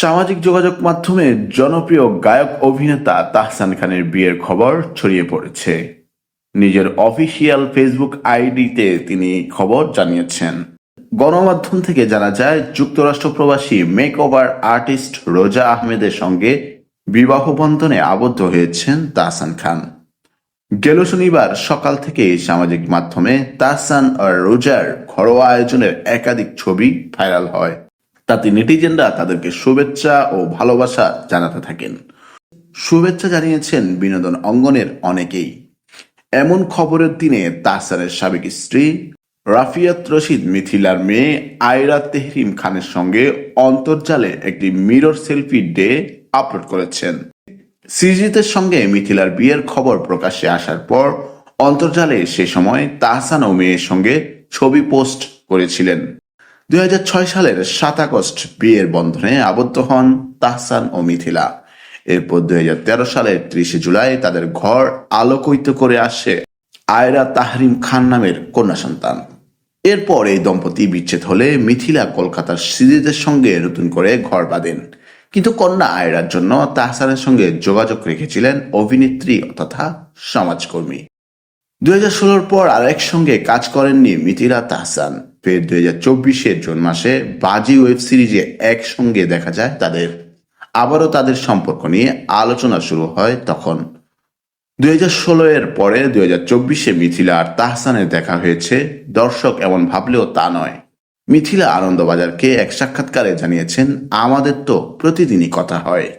সামাজিক যোগাযোগ মাধ্যমে জনপ্রিয় গায়ক অভিনেতা তাহসান খানের বিয়ের খবর ছড়িয়ে পড়েছে। নিজের অফিসিয়াল ফেসবুক আইডিতে তিনি খবর জানিয়েছেন। গণমাধ্যম থেকে জানা যায়, যুক্তরাষ্ট্র প্রবাসী মেক ওভার আর্টিস্ট রোজা আহমেদের সঙ্গে বিবাহ বন্ধনে আবদ্ধ হয়েছেন তাহসান খান। গেল শনিবার সকাল থেকে সামাজিক মাধ্যমে তাহসান আর রোজার ঘরোয়া আয়োজনের একাধিক ছবি ভাইরাল হয়। তাতে নেটিজেনরা তাদেরকে শুভেচ্ছা ও ভালোবাসা জানাতে থাকেন। শুভেচ্ছা জানিয়েছেন বিনোদন অঙ্গনের অনেকেই। এমন খবরের দিনে তাহসানের সাবেক স্ত্রী, রাফিয়াত রশিদ মিথিলার মেয়ে আয়রা তেহরিম খানের সঙ্গে অন্তর্জালে একটি মিরর সেলফি ডে আপলোড করেছেন। সৃজিতের সঙ্গে মিথিলার বিয়ের খবর প্রকাশ্যে আসার পর অন্তর্জালে সে সময় তাহসান ও মেয়ের সঙ্গে ছবি পোস্ট করেছিলেন। দুই হাজার ছয় সালের সাত আগস্ট বিয়ের বন্ধনে আবদ্ধ হন তাহসান ও মিথিলা। এরপর দুই হাজার তেরো সালের ত্রিশে জুলাই তাদের ঘর আলোকিত করে আসে আয়রা তাহরিম খান নামের কন্যা সন্তান। এরপর এই দম্পতি বিচ্ছেদ হলে মিথিলা কলকাতার সিরিজের সঙ্গে নতুন করে ঘর বাঁধেন। কিন্তু কন্যা আয়রার জন্য তাহসানের সঙ্গে যোগাযোগ রেখেছিলেন অভিনেত্রী তথা সমাজকর্মী। দুই হাজার ষোলোর পর আরেক সঙ্গে কাজ করেননি মিথিলা তাহসান। ফের দুই হাজার চব্বিশের জুন মাসে বাজি ওয়েব সিরিজে একসঙ্গে দেখা যায় তাদের। আবারও তাদের সম্পর্ক নিয়ে আলোচনা শুরু হয় তখন। দুই হাজার ষোলো এর পরে দুই হাজার চব্বিশে মিথিলা আর তাহসানের দেখা হয়েছে। দর্শক এমন ভাবলেও তা নয়। মিথিলা আনন্দবাজারকে এক সাক্ষাৎকারে জানিয়েছেন, আমাদের তো প্রতিদিনই কথা হয়।